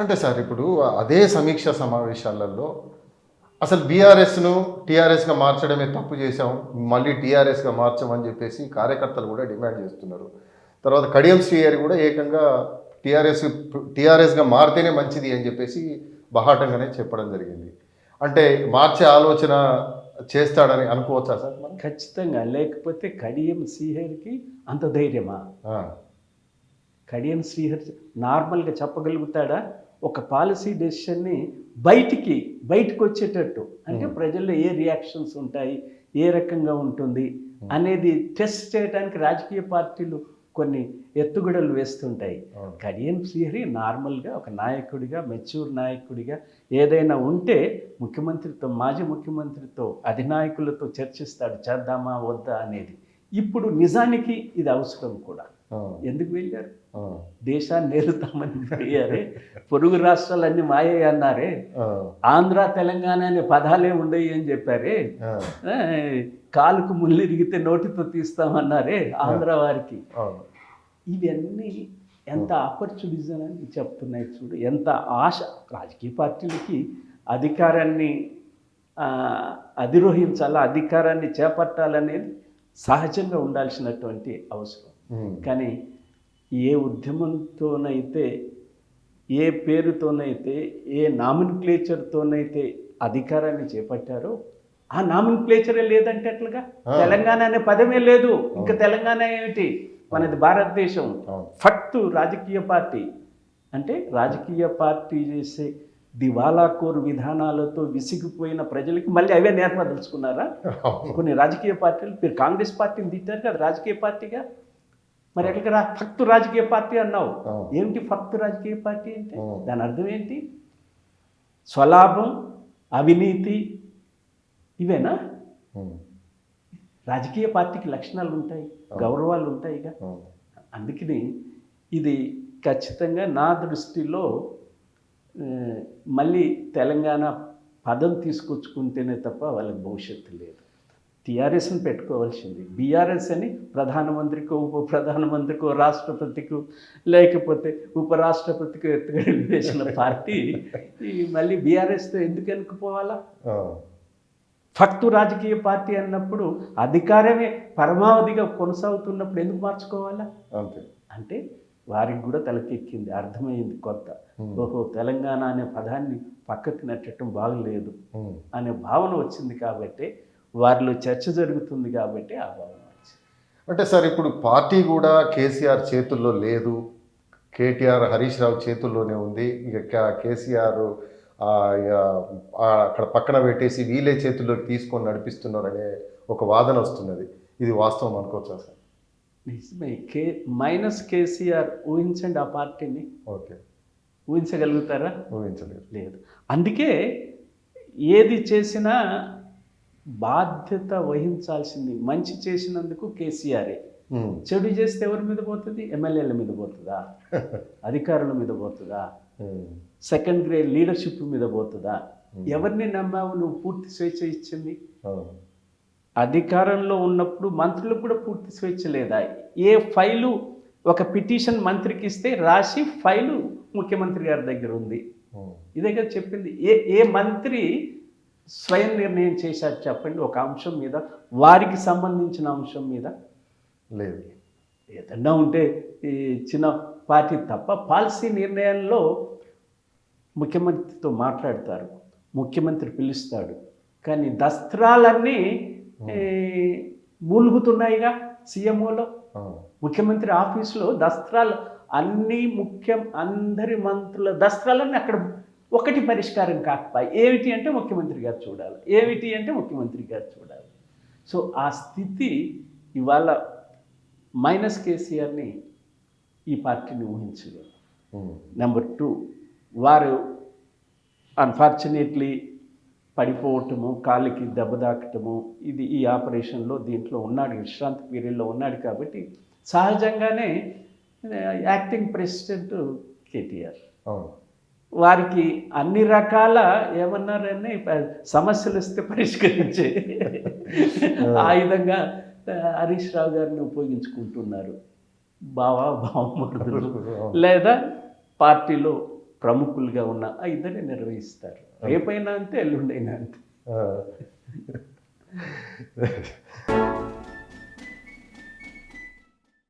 అంటే సార్ ఇప్పుడు అదే సమీక్ష సమావేశాలలో అసలు బీఆర్ఎస్ను టీఆర్ఎస్గా మార్చడమే తప్పు చేశాం మళ్ళీ టీఆర్ఎస్గా మార్చమని చెప్పేసి కార్యకర్తలు కూడా డిమాండ్ చేస్తున్నారు. తర్వాత కడియం శ్రీహరి కూడా ఏకంగా టీఆర్ఎస్ టీఆర్ఎస్గా మారితేనే మంచిది అని చెప్పేసి బహాటంగానే చెప్పడం జరిగింది. అంటే మార్చే ఆలోచన చేస్తాడని అనుకోవచ్చా సార్ మనం? ఖచ్చితంగా లేకపోతే కడియం శ్రీహరికి అంత ధైర్యమా? కడియం శ్రీహరి నార్మల్గా చెప్పగలుగుతాడా? ఒక పాలసీ డెసిషన్ని బయటికి బయటకు వచ్చేటట్టు. అంటే ప్రజల్లో ఏ రియాక్షన్స్ ఉంటాయి ఏ రకంగా ఉంటుంది అనేది టెస్ట్ చేయడానికి రాజకీయ పార్టీలు కొన్ని ఎత్తుగడలు వేస్తుంటాయి. కడియం శ్రీహరి నార్మల్గా ఒక నాయకుడిగా మెచ్యూర్ నాయకుడిగా ఏదైనా ఉంటే ముఖ్యమంత్రితో మాజీ ముఖ్యమంత్రితో అధినాయకులతో చర్చిస్తాడు చేద్దామా వద్దా అనేది. ఇప్పుడు నిజానికి ఇది అవసరం కూడా. ఎందుకు వెళ్ళారు? దేశాన్ని నేలుతామని పోయారే పొరుగు రాష్ట్రాలన్నీ మాయే అన్నారే. ఆంధ్ర తెలంగాణ అనే పదాలే ఉండయి అని చెప్పారే. కాలుకు ముళ్ళిరిగితే నోటితో తీస్తామన్నారే ఆంధ్ర వారికి. ఇవన్నీ ఎంత ఆపర్చునిజం అని చెప్తున్నాయి చూడు. ఎంత ఆశ. రాజకీయ పార్టీలకి అధికారాన్ని అధిరోహించాలా అధికారాన్ని చేపట్టాలనేది సహజంగా ఉండాల్సినటువంటి అవసరం. కానీ ఏ ఉద్యమంతోనైతే ఏ పేరుతోనైతే ఏ నామిన్క్లేచర్తోనైతే అధికారాన్ని చేపట్టారో ఆ నామిన్క్లేచరే లేదంటే ఎట్లుగా? ఆ. తెలంగాణ అనే పదమే లేదు. ఇంకా తెలంగాణ ఏమిటి? మనది భారతదేశం. అవును. ఫక్తు రాజకీయ పార్టీ. అంటే రాజకీయ పార్టీ చేసే దివాలాకోరు విధానాలతో విసిగిపోయిన ప్రజలకి మళ్ళీ అవే నేర్పదలుచుకున్నారా. కొన్ని రాజకీయ పార్టీలు మీరు కాంగ్రెస్ పార్టీని తిట్టారు కదా రాజకీయ పార్టీగా? మరి ఎక్కడికి రా ఫక్తు రాజకీయ పార్టీ అన్నావు. ఏమిటి ఫక్తు రాజకీయ పార్టీ అంటే. దాని అర్థం ఏంటి? స్వలాభం అవినీతి ఇవేనా? రాజకీయ పార్టీకి లక్షణాలు ఉంటాయి గౌరవాలు ఉంటాయిగా. అందుకని ఇది ఖచ్చితంగా నా దృష్టిలో మళ్ళీ తెలంగాణ పదం తీసుకొచ్చుకుంటేనే తప్ప వాళ్ళకి భవిష్యత్తు లేదు. టీఆర్ఎస్ని పెట్టుకోవాల్సింది. బీఆర్ఎస్ అని ప్రధానమంత్రికో ఉప ప్రధానమంత్రికో రాష్ట్రపతికో లేకపోతే ఉపరాష్ట్రపతికో ఎత్తుగడలు వేసిన పార్టీ మళ్ళీ బీఆర్ఎస్తో ఎందుకు వెనుకపోవాలా ఫక్తు రాజకీయ పార్టీ అన్నప్పుడు అధికారమే పరమావధిగా కొనసాగుతున్నప్పుడు ఎందుకు మార్చుకోవాలా? అంతే. అంటే వారికి కూడా తలకెక్కింది అర్థమైంది కొత్త. ఓహో తెలంగాణ అనే పదాన్ని పక్కకి నెట్టడం బాగలేదు. అనే భావన వచ్చింది కాబట్టి వారిలో చర్చ జరుగుతుంది కాబట్టి ఆ భావన అంటే సార్ ఇప్పుడు పార్టీ కూడా కేసీఆర్ చేతుల్లో లేదు. కేటీఆర్ హరీష్ రావు చేతుల్లోనే ఉంది. ఇక కేసీఆర్ అక్కడ పక్కన పెట్టేసి వీళ్ళే చేతుల్లోకి తీసుకొని నడిపిస్తున్నారు అనే ఒక వాదన వస్తున్నది. ఇది వాస్తవం అనుకోవచ్చా సార్? నిజమే. కే మైనస్ కేసీఆర్ ఊహించండి ఆ పార్టీని. ఓకే. ఊహించగలుగుతారా? ఊహించలేదు. లేదు. అందుకే ఏది చేసినా బాధ్యత వహించాల్సింది మంచి చేసినందుకు కేసీఆరే. చెడు చేస్తే ఎవరి మీద పోతుంది? ఎమ్మెల్యేల మీద పోతుందా? అధికారుల మీద పోతుందా. సెకండ్ గ్రేడ్ లీడర్షిప్ మీద పోతుందా? ఎవరిని నమ్మావు? నువ్వు పూర్తి స్వేచ్ఛ ఇచ్చింది. అధికారంలో ఉన్నప్పుడు మంత్రులకు కూడా పూర్తి స్వేచ్ఛ లేదా? ఏ ఫైలు ఒక పిటిషన్ మంత్రికి ఇస్తే రాసి ఫైలు ముఖ్యమంత్రి గారి దగ్గర ఉంది. ఇదే కదా చెప్పింది. ఏ ఏ మంత్రి స్వయం నిర్ణయం చేశారు చెప్పండి ఒక అంశం మీద వారికి సంబంధించిన అంశం మీద? లేదు. ఏదన్నా ఉంటే ఈ చిన్న పార్టీ తప్ప పాలసీ నిర్ణయంలో ముఖ్యమంత్రితో మాట్లాడతారు ముఖ్యమంత్రి పిలుస్తాడు. కానీ దస్త్రాలన్నీ మూలుగుతున్నాయిగా సీఎంఓలో. ముఖ్యమంత్రి ఆఫీసులో దస్త్రాలు అన్ని ముఖ్యం అందరి మంత్రుల దస్త్రాలన్నీ అక్కడ ఒకటి పరిష్కారం కాకపోయి ఏమిటి అంటే ముఖ్యమంత్రి గారు చూడాలి. ఏమిటి అంటే ముఖ్యమంత్రి గారు చూడాలి. సో ఆ స్థితి ఇవాళ మైనస్ కేసీఆర్ని ఈ పార్టీని ఊహించలేదు. ఉమ్. నెంబర్ టూ వారు అన్ఫార్చునేట్లీ పడిపోవటము కాలికి దెబ్బ తాకటము ఇది ఈ ఆపరేషన్లో దీంట్లో ఉన్నాడు విశ్రాంతి పీరియడ్లో ఉన్నాడు కాబట్టి సహజంగానే యాక్టింగ్ ప్రెసిడెంట్ కేటీఆర్. వారికి అన్ని రకాల ఏమన్నారని సమస్యలు వస్తే పరిష్కరించే ఆ, హరీష్ రావు గారిని ఉపయోగించుకుంటున్నారు. బావా బావమరుదులు. లేదా పార్టీలో ప్రముఖులుగా ఉన్న ఆ ఇద్దరే నిర్వహిస్తారు. రేపైనా అంతే ఎల్లుండైనా అంతే.